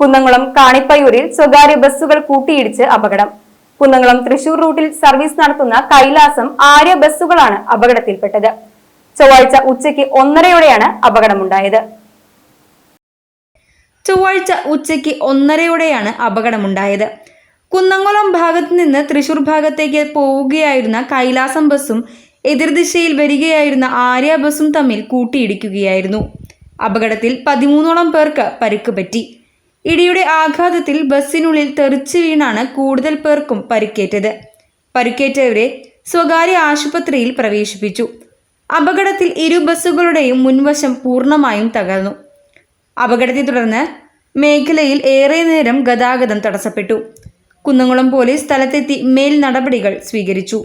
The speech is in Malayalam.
കുന്നംകുളം കാണിപ്പയൂരിൽ സ്വകാര്യ ബസ്സുകൾ കൂട്ടിയിടിച്ച് അപകടം. കുന്നംകുളം തൃശൂർ റൂട്ടിൽ സർവീസ് നടത്തുന്ന കൈലാസം ആര്യ ബസ്സുകളാണ് അപകടത്തിൽപ്പെട്ടത്. ചൊവ്വാഴ്ച ഉച്ചയ്ക്ക് ഒന്നരയോടെയാണ് അപകടമുണ്ടായത്. ചൊവ്വാഴ്ച ഉച്ചയ്ക്ക് ഒന്നരയോടെയാണ് അപകടമുണ്ടായത്. കുന്നംകുളം ഭാഗത്ത് നിന്ന് തൃശൂർ ഭാഗത്തേക്ക് പോവുകയായിരുന്ന കൈലാസം ബസ്സും എതിർദിശയിൽ വരികയായിരുന്ന ആര്യ ബസ്സും തമ്മിൽ കൂട്ടിയിടിക്കുകയായിരുന്നു. അപകടത്തിൽ പതിമൂന്നോളം പേർക്ക് പരിക്ക് പറ്റി. ഇടിയുടെ ആഘാതത്തിൽ ബസ്സിനുള്ളിൽ തെറിച്ചു വീണാണ് കൂടുതൽ പേർക്കും പരിക്കേറ്റത്. പരിക്കേറ്റവരെ സ്വകാര്യ ആശുപത്രിയിൽ പ്രവേശിപ്പിച്ചു. അപകടത്തിൽ ഇരു ബസ്സുകളുടെയും മുൻവശം പൂർണമായും തകർന്നു. അപകടത്തെ തുടർന്ന് മേഖലയിൽ ഏറെ നേരം ഗതാഗതം തടസ്സപ്പെട്ടു. കുന്നംകുളം പോലീസ് സ്ഥലത്തെത്തി മേൽ നടപടികൾ സ്വീകരിച്ചു.